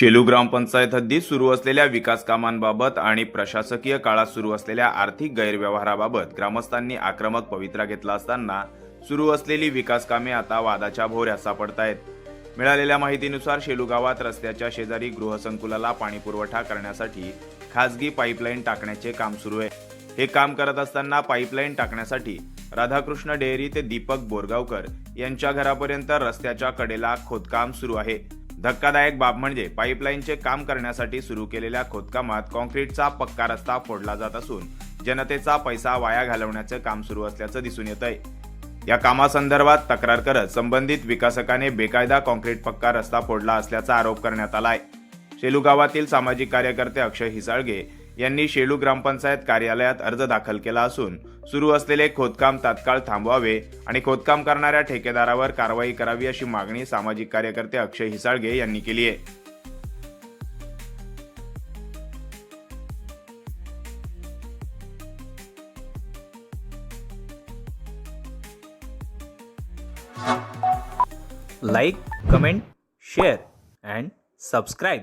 शेलू ग्रामपंचायत हद्दीत सुरू असलेल्या विकास कामांबाबत आणि प्रशासकीय काळात सुरू असलेल्या आर्थिक गैरव्यवहाराबाबत ग्रामस्थांनी आक्रमक पवित्रा घेतला असताना सुरू असलेली विकास कामे आता वादाच्या भोवऱ्यात सापडतायत. आहेत मिळालेल्या माहितीनुसार शेलू गावात रस्त्याच्या शेजारी गृहसंकुलाला पाणीपुरवठा करण्यासाठी खासगी पाईपलाईन टाकण्याचे काम सुरू आहे. हे काम करत असताना पाईपलाईन टाकण्यासाठी राधाकृष्ण डेअरी ते दीपक बोरगावकर यांच्या घरापर्यंत रस्त्याच्या कडेला खोदकाम सुरू आहे. धक्कादायक बाब म्हणजे पाईपलाईनचे काम करण्यासाठी सुरू केलेल्या खोदकामात कॉन्क्रीटचा पक्का रस्ता फोडला जात असून जनतेचा पैसा वाया घालवण्याचं काम सुरू असल्याचं दिसून येत आहे या कामासंदर्भात तक्रार करत संबंधित विकासकाने बेकायदा कॉन्क्रीट पक्का रस्ता फोडला असल्याचा आरोप करण्यात आलाय. शेलू गावातील सामाजिक कार्यकर्ते अक्षय हिसाळगे यांनी शेलू ग्रामपंचायत कार्यालयात अर्ज दाखल केला असून सुरू असलेले खोदकाम तात्काळ थांबवावे आणि खोदकाम करणाऱ्या ठेकेदारावर कारवाई करावी अशी मागणी सामाजिक कार्यकर्ते अक्षय हिसाळगे यांनी केली आहे. Like comment share and subscribe.